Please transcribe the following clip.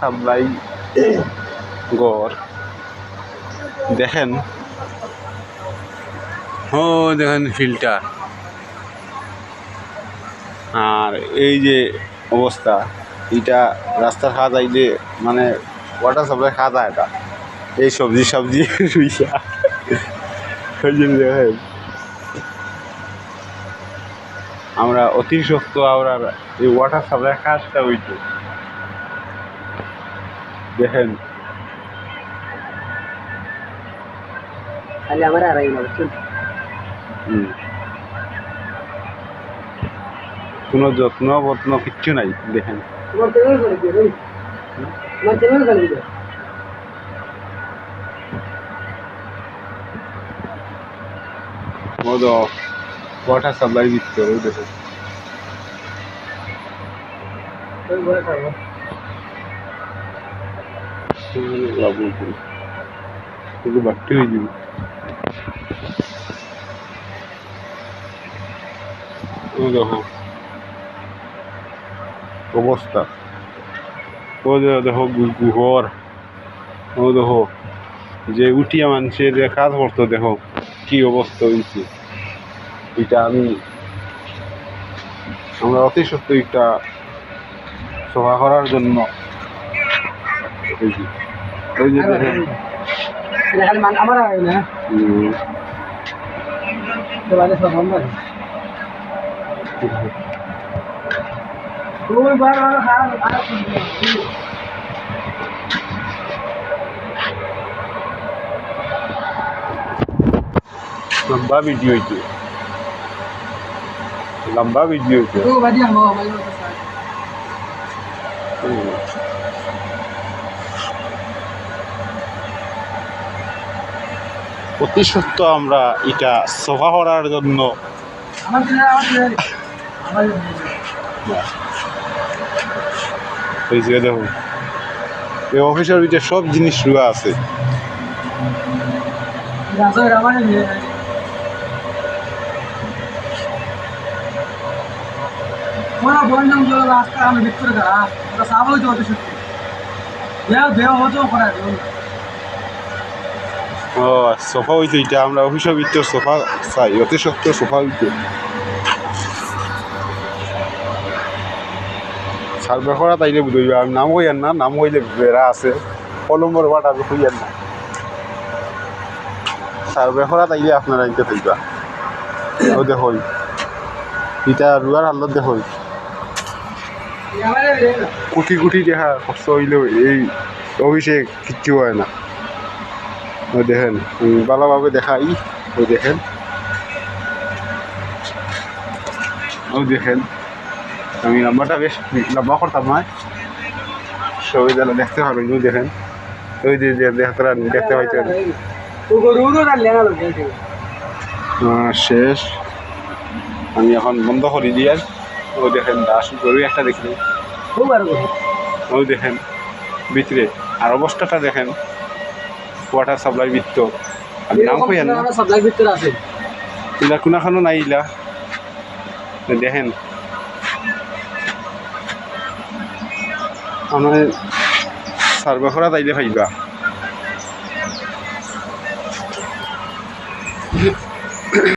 Supply গড় দেখেন। ও, দেখেন ফিল্টার। আর এই যে অবস্থা, এটা রাস্তার খাওয়া যাইলে মানে ওয়াটার সাপ্লাই খাওয়া যায় এটা। এই সবজি সবজি দেখেন। আমরা অতিরিক্ত আমরা এই ওয়াটার সাপ্লাই কাজটা হইতো। দেখেন খালি আমার আর না বুঝছেন। কোনো যত্ন বত্ন কিচ্ছু নাই দেখেন ওয়াটার সাপ্লাই দিচ্ছে দেখেন লাভ দেখো অবস্থা ও দেখো গুহর ও দেখো যে উঠিয়া মানুষের কাজ করতো দেখো কি অবস্থা হয়েছে এটা আমি আমরা অতি সত্য এটা সভা করার জন্য ওই যে দেখেন এটা খালি মান আমার আর না উম, তো বাজে সব বন্ধ আছে তুই বার বার খারাপ খারাপ লম্বা ভিডিও হইছে লম্বা ভিডিও হইছে অতি সত্য আমরা এটা সভা করার জন্য দেখো, এই অফিসের ভিতরে সব জিনিস রুয়া আছে। ভিতরে গা ওরা সাবল তো সত্যি। দেও দেও হতো করা ও, সোফা হইছে এটা, আমরা অফিসের ভিতরে সোফা চাই, অতি সত্য সোফা হইছে সার্ভে করা তাইলে বুঝইবা আমি নাম হইয়ার না, নাম হইলে বেড়া আছে। কলম্বর বাটা হইয়ার না। সার্ভে করা তাইলে আপনারা ইনতে থাকবা ও দেখই। ইটা রুয়ার আমারে রে কোটি কোটি টাকা খরচ হইলেও এই অফিসে কিচ্ছু হয় না। ওই দেখেন ভালোভাবে দেখাই ওই দেখেন ওই দেখেন আমি লম্বাটা বেশ লম্বা করতাম নয় সবাই যারা দেখতে পারবেন ওই দেখেন ওই যে দেখতে দেখতে পাইতেন না শেষ। আমি এখন বন্ধ করে দিয়ে ওই দেখেন দাস গরু একটা খুব ওই দেখেন ভিতরে। আর অবস্থাটা দেখেন। ওয়াটার সাপ্লাই বৃত্ত। আমি নাম কই না। সাপ্লাই বৃত্ত আছে। ইলা কোনাখানো নাই ইলা। দেখেন। আমার সার্ভে করা তাইলে ভাইবা।